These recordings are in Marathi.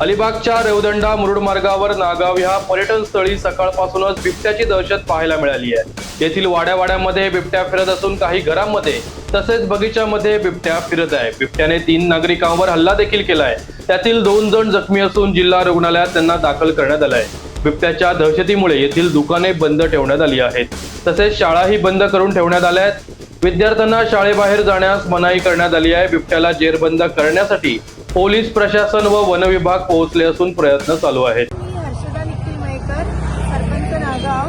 अलिबागच्या रेवदंडा मुरुड मार्गावर नागाव ह्या पर्यटन स्थळी सकाळपासूनच बिबट्याची दहशत पाहायला मिळाली आहे. येथील वाड्यावाड्यामध्ये बिबट्या फिरत असून काही घरांमध्ये तसेच बगीच्यामध्ये बिबट्या फिरत आहे. बिबट्याने तीन नागरिकांवर हल्ला देखील केलाय. त्यातील दोन जण जखमी असून जिल्हा रुग्णालयात त्यांना दाखल करण्यात आलाय. बिबट्याच्या दहशतीमुळे येथील दुकाने बंद ठेवण्यात आली आहेत. तसेच शाळाही बंद करून ठेवण्यात आल्या आहेत. विद्यार्थ्यांना शाळेबाहेर जाण्यास मनाई करण्यात आली आहे. बिबट्याला जेरबंद करण्यासाठी पोलीस प्रशासन व वन विभाग पोहोचले असून प्रयत्न चालू आहेत. हर्षदा मयेकर सरपंच नागाव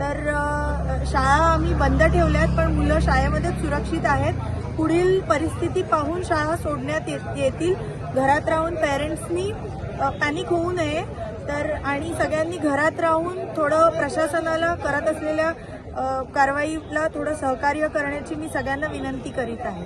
तर शाळा आम्ही बंद ठेवल्यात पण मुलं शाळेमध्ये सुरक्षित आहेत. पुढील परिस्थिती पाहून शाळा सोडण्यात येत- येतील. घरात राहून पेरेंट्सनी पॅनिक होऊ नये. तर आणि सगळ्यांनी घरात राहून थोडं प्रशासनाला करत असलेल्या कारवाईला थोडं सहकार्य करण्याची मी सगळ्यांना विनंती करीत आहे.